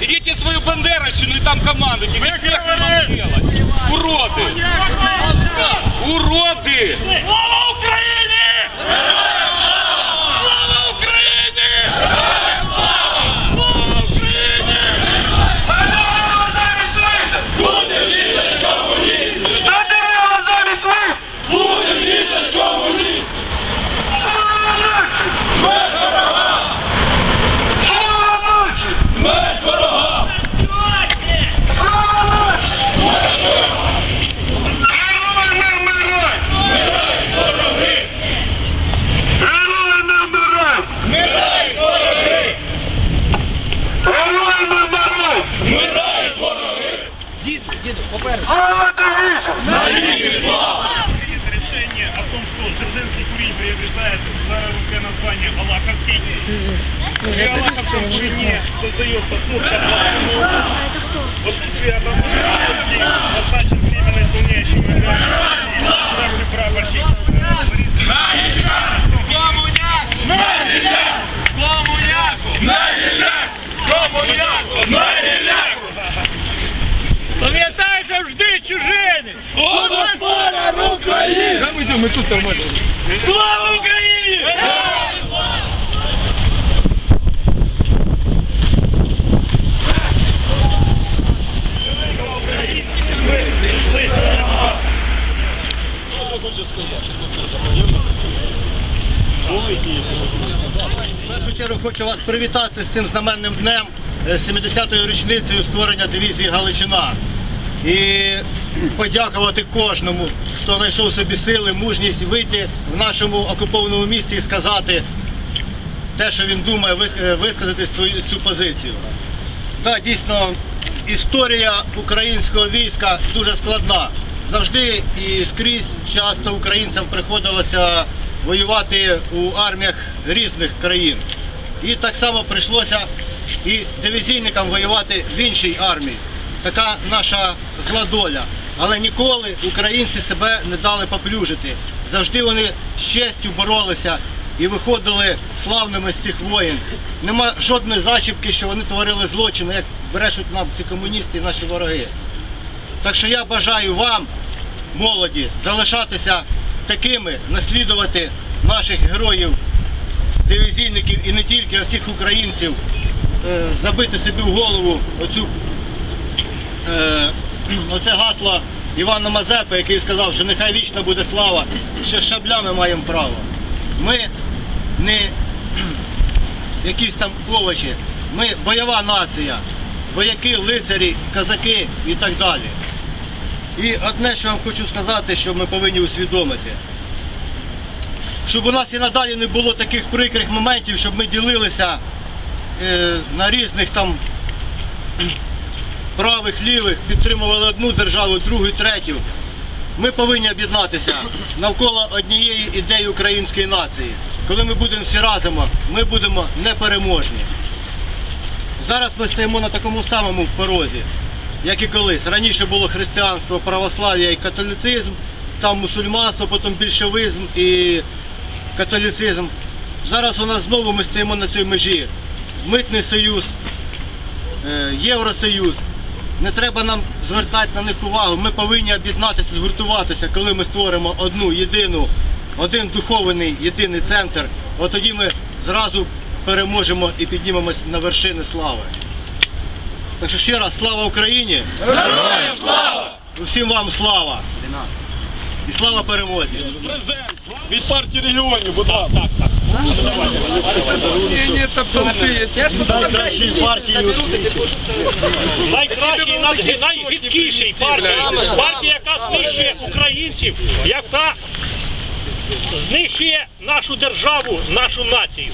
Идите свою бандеровщину и там командуйте. Весь смех вам делать. Уроды! Уроды! Слава Украине! Слава слава! Есть решение о том, что Дзержинский курень приобретает старорусское название Алаковский. При Алаковском курине создается сорт В отсутствие одного назначен временно исполняющим обязанности України! Ми тут Слава Україні! В першу чергу хочу вас привітати з цим знаменним днем, е, 70-ю річницею створення дивізії Галичина. І подякувати кожному, хто знайшов собі сили, мужність вийти в нашому окупованому місті і сказати те, що він думає, е, висказати свою цю позицію. Так, дійсно, історія українського війська дуже складна. Завжди і скрізь часто українцям приходилося воювати у арміях різних країн. І так само прийшлося і дивізійникам воювати в іншій армії. Така наша зла доля. Але ніколи українці себе не дали поплюжити. Завжди вони з честю боролися і виходили славними з цих воїн. Нема жодної зачіпки, що вони творили злочини, як брешуть нам ці комуністи і наші вороги. Так що я бажаю вам, молоді, залишатися такими, наслідувати наших героїв, дивізійників і не тільки, а всіх українців, е, забити собі в голову оцю, е, оце гасло Івана Мазепи, який сказав, що нехай вічна буде слава, ще шаблями маємо право. Ми не якісь там овочі, ми бойова нація, вояки, лицарі, казаки і так далі. І одне, що вам хочу сказати, що ми повинні усвідомити. Щоб у нас і надалі не було таких прикрих моментів, щоб ми ділилися е, на різних там правих, лівих, підтримували одну державу, другу, третю. Ми повинні об'єднатися навколо однієї ідеї української нації. Коли ми будемо всі разом, ми будемо непереможні. Зараз ми стоїмо на такому самому порозі, як і колись. Раніше було християнство, православ'я і католицизм, там мусульманство, потім більшовизм і католицизм. Зараз у нас знову ми стоїмо на цій межі. Митний союз, е, Євросоюз. Не треба нам звертати на них увагу. Ми повинні об'єднатися, згуртуватися, коли ми створимо одну єдину, один духовний єдиний центр. От тоді ми зразу переможемо і піднімемось на вершини слави. Так що ще раз слава Україні! Героям слава! Усім вам слава! І слава перемозі! Презент від партії регіонів, будь ласка. Так, Найкращій партії у світі! найкращий, най- найгідкіший партія, партія, яка знищує українців, яка знищує нашу державу, нашу націю.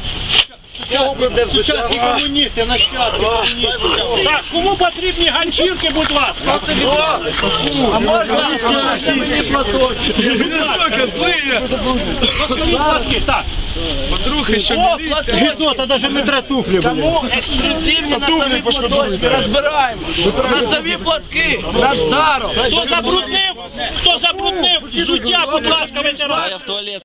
Сучасні комуністи, нащадки комуністів! Так, кому потрібні ганчірки, будь ласка. А можна? Платки, так. О, платочки. Гідота, навіть не туфлі були! Тому ексклюзивні на самі платочки розбираємо. На самі платки, на даром. Хто забруднив, хто забруднив взуття, будь ласка, ветеран.